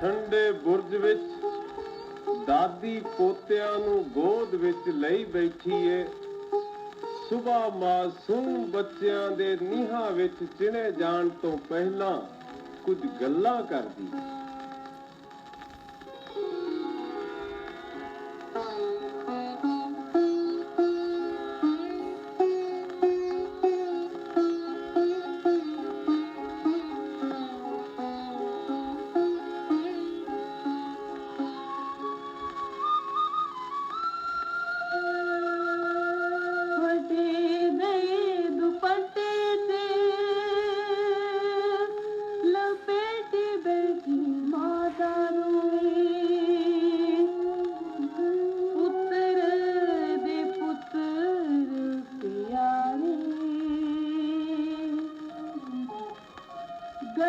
ਠੰਡੇ ਬੁਰਜ ਵਿੱਚ ਦਾਦੀ ਪੋਤਿਆਂ ਨੂੰ ਗੋਦ ਵਿੱਚ ਲਈ ਬੈਠੀ ਏ। ਸਵੇਰ ਮਾਸੂਮ ਬੱਚਿਆਂ ਦੇ ਨੀਹਾਂ ਵਿੱਚ ਚਿਣੇ ਜਾਣ ਤੋਂ ਪਹਿਲਾਂ ਕੁਝ ਗੱਲਾਂ ਕਰਦੀ।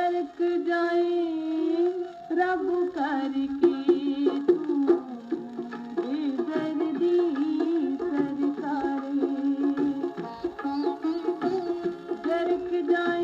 ਬਰਕ ਜਾਏ ਰੱਬ ਕਰ ਕੀ ਤੂੰ ਦੇ ਦਰਦੀ ਸਰਕਾਰੇ। ਬਰਕ ਜਾਏ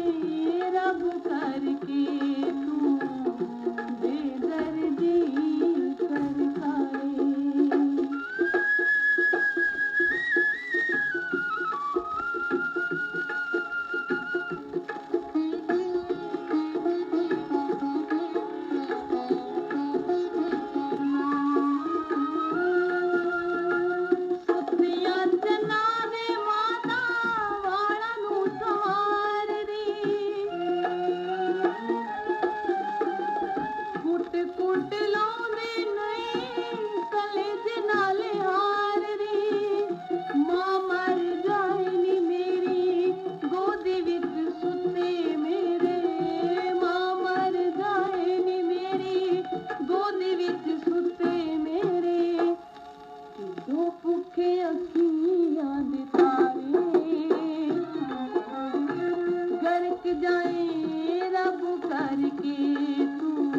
ਥੱਕ ਜਾਏ ਰੱਬ ਕਰਕੇ ਤੂੰ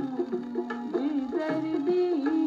ਬੇਦਰਦੀ।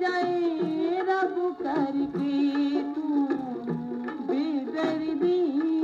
जाए रब करके तू ਸਰਕਾਰੇ